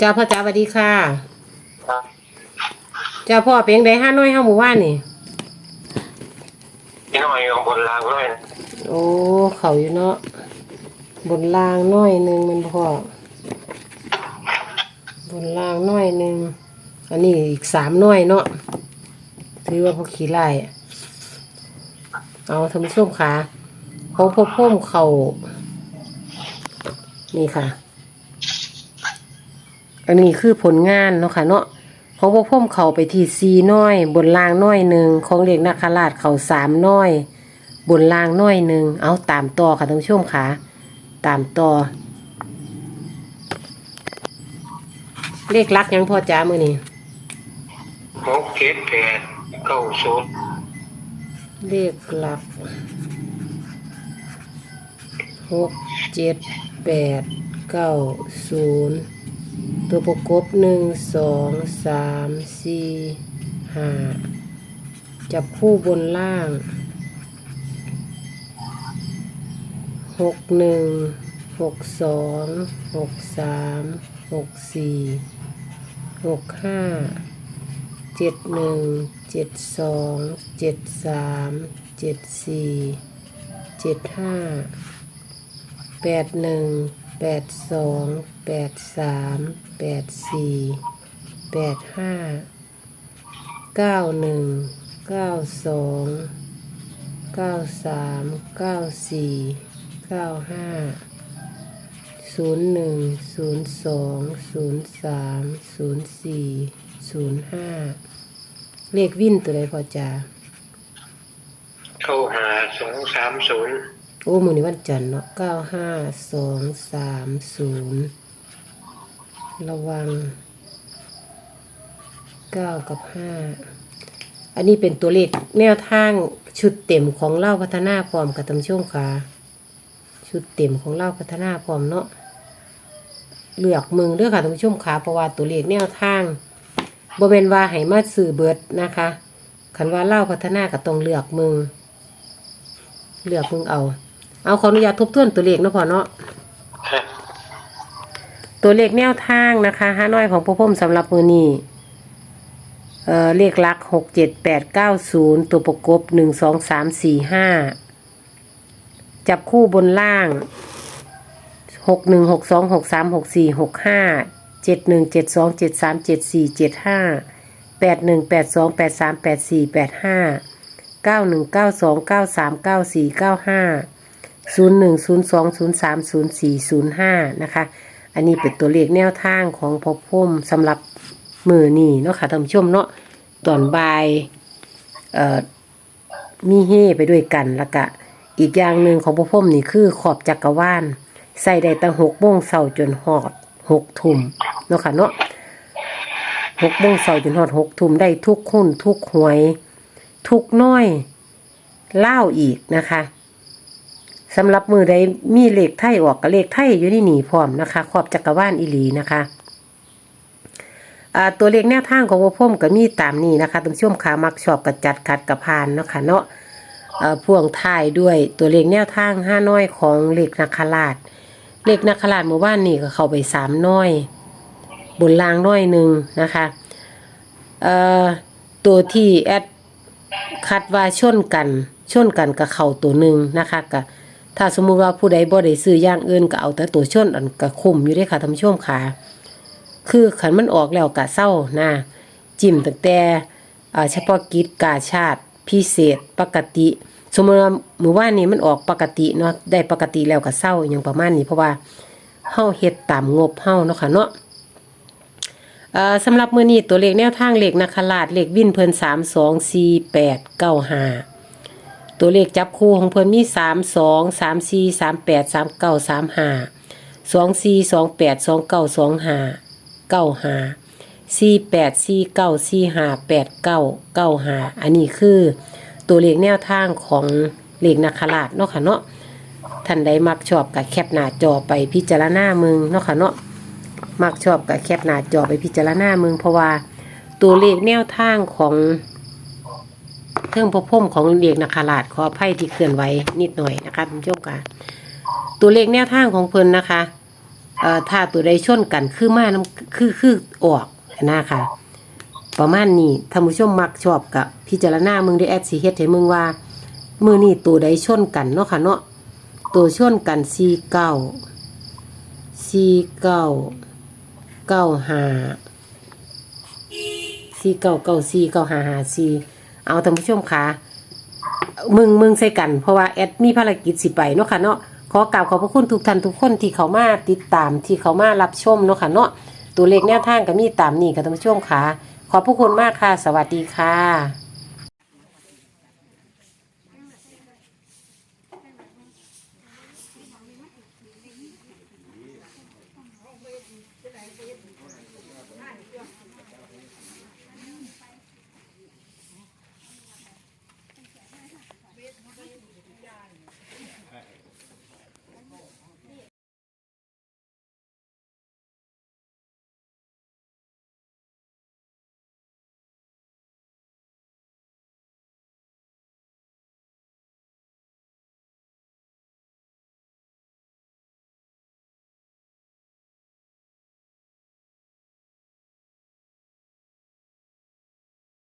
จ้าพ่อจ้าสวัสดีค่ะ ครับจ้าพ่อเพียงใดห้าน้อยห้าหมู่บ้านนี่ พี่น้อยของบนรางด้วยนะโอ้ เขาอยู่เนาะบนรางน้อยหนึ่งมันพ่อบนรางน้อยหนึ่งอันนี้อีกสามน้อยเนาะถือว่าพวกขี้ไล่อะเอาทำส้มขาเขาพบพ่มเขานี่ค่ะ อันนี้คือผลงานเนาะค่ะเนาะของพวกพ่มเขาไปที่ซีน้อย บนรางน้อยหนึ่งของเด็กนาคราชเขาสามน้อย บนล่างน้อยหนึ่งเอาตามต่อค่ะท่านผู้ชมค่ะ ตามต่อ เลขลักยังพอจ้ามือนี่หกเจ็ดแปดเก้าศูนย์เลขลักหกเจ็ดแปดเก้าศูนย์ ตัวประกบหนึ่งสองสามสี่ห้าจับคู่บนล่างหกหนึ่งหกสองหกสามหกสี่หกห้าเจ็ดหนึ่งเจ็ดสองเจ็ดสามเจ็ดสี่เจ็ดห้าแปดหนึ่ง แปดสองแปดสามแปดสี่แปดห้าเก้าหนึ่งเก้าสองเก้าสามเก้าสี่เก้าห้าศูนย์หนึ่งศูนย์สองศูนย์สามศูนย์สี่ศูนย์ห้าเลขวิ่นตัวใดพอจาเข้าหาสองสามศูนย์ อ้มือนี้วันจันทร์เนาะเก้าห้าสองสามศูนย์ระวังเก้ากับห้าอันนี้เป็นตัวเลขแนวทางชุดเต็มของเล่าพัฒนาพร้อมกับตำช่วงขาชุดเต็มของเล่าพัฒนาพร้อมเนาะเลือกมึงเด้อค่ะท่านผู้ชมขาเพราะว่าตัวเลขแนวทางบ่เป็นว่าให้มาสื่อเบิดนะคะคันว่าเล่าพัฒนาก็ต้องเลือกมึงเลือกมึงเอา เอาขออนุญาตทบทวนตัวเลขเนาะพอเนาะครับตัวเลขแนวทางนะคะห้าน้อยของพ่อพ่มสำหรับมือนี้เอ่อเลขหลักหกเจ็ดแปดเก้าศูนย์ตัวประกบหนึ่งสองสามสี่ห้าจับคู่บนล่างหกหนึ่งหกสองหกสามหกสี่หกห้าเจ็ดหนึ่งเจ็ดสองเจ็ดสามเจ็ดสี่เจ็ดห้าแปดหนึ่งแปดสองแปดสามแปดสี่แปดห้าเก้าหนึ่งเก้าสองเก้าสามเก้าสี่เก้าห้า ศูนย์หนึ่งศูนย์สองศูนย์สามศูนย์สี่ศูนย์ห้านะคะ อันนี้เป็นตัวเลขแนวทางของพ่อพุ่มสำหรับมือนี่เนาะค่ะท่านผู้ชมเนาะตอนบ่ายเอ่อมีเฮไปด้วยกันแล้วก็อีกอย่างหนึ่งของพ่อพุ่มนี่คือขอบจักรวาลใส่ได้ตั้งหกโมงเสาจนหอดหกทุ่มเนาะค่ะเนาะหกโมงเสาจนหอดหกทุ่มได้ทุกหุ้นทุกหวย ทุกน้อยเล่าอีกนะคะ สำหรับมือใดมีเลขไทยออกกับเลขไทยอยู่ในนี่พร้อมนะคะขอบจักรวาลอีลีนะคะตัวเลขแนวทางของพ่อพ่มก็มีตามนี้นะคะท่านผู้ชมขามักชอบกับจัดขัดกับพานเนาะค่ะเนาะพ่วงท้ายด้วยตัวเลขแนวทางห้าน้อยของเลขนักขลาดเลขนักขลาดหมู่บ้านนี่ก็เข้าไปสามน้อย บนลางน้อยหนึ่งนะคะตัวที่แอดคัดว่าชนกันชนกันกับเขาตัวหนึ่งนะคะก็ ถ้าสมมุติว่าผู้ใดบ่ได้ซื้อย่างอื่นก็เอาแต่ตัวชนอันก็คุ้มอยู่ด้ค่ะท่านผู้ชมค่ะ คือขันมันออกแล้วกะเศร้านะจิ้มตั้งแต่เฉพาะกิจกาชาติพิเศษปกติ สมมติว่าหมู่บ้านนี้มันออกปกติเนาะได้ปกติแล้วก็เศร้าอย่างประมาณนี้เพราะว่าเฮาเฮ็ดตามงบเฮาเนาะค่ะเนาะสำหรับมือนี้ตัวเลขแนวทางเลขนาคราชเลขวินเพิ่นสามสองสี่แปดเก้าห้า ตัวเลขจับคู่ของเพิ่นมีสามสองสามสี่สามแปดสามเก้าสามห้าสองสี่สองแปดสองเก้าสองห้าเก้าห้าสี่แปดสี่เก้าสี่ห้าแปดเก้าเก้าห้าอันนี้คือตัวเลขแนวทางของเลขนาคราชเนาะค่ะเนาะท่านใดมักชอบกับแคปหน้าจอไปพิจารณามึงเนาะค่ะเนาะมักชอบกับแคปหน้าจอไปพิจารณาเมืองเพราะว่าตัวเลขแนวทางของ เครื่องพบพมของเด็กนาคาราชขออภัยที่เคลื่อนไหวนิดหน่อยนะคะคุณผู้ชมค่ะตัวเลขแนวทางของเพิ่นนะคะเอ่อถ้าตัวใดชนกันคือมานํคือคือออกนะคะประมาณนี้ท่านผู้ชมมักชอบกับพิจารณามึงได้แอดสิเฮ็ดให้มึงว่า มือนี่ตัวใดชนกันเนาะค่ะเนาะตัวชนกันสี่เก้าสี่เก้าเก้าห้าสี่เก้าเก้าสี่เก้าห้าห้าสี่ เอาท่านผู้ชมค่ะมึงมึงใส่กันเพราะว่าแอดมีภารกิจสิไปเนาะค่ะเนาะขอกล่าวขอบพระคุณทุกท่านทุกคนที่เขามาติดตามที่เขามารับชมเนาะค่ะเนาะตัวเลขแนวทางก็มีตามนี่ค่ะท่านผู้ชมค่ะ ขอบพระคุณมากค่ะ สวัสดีค่ะ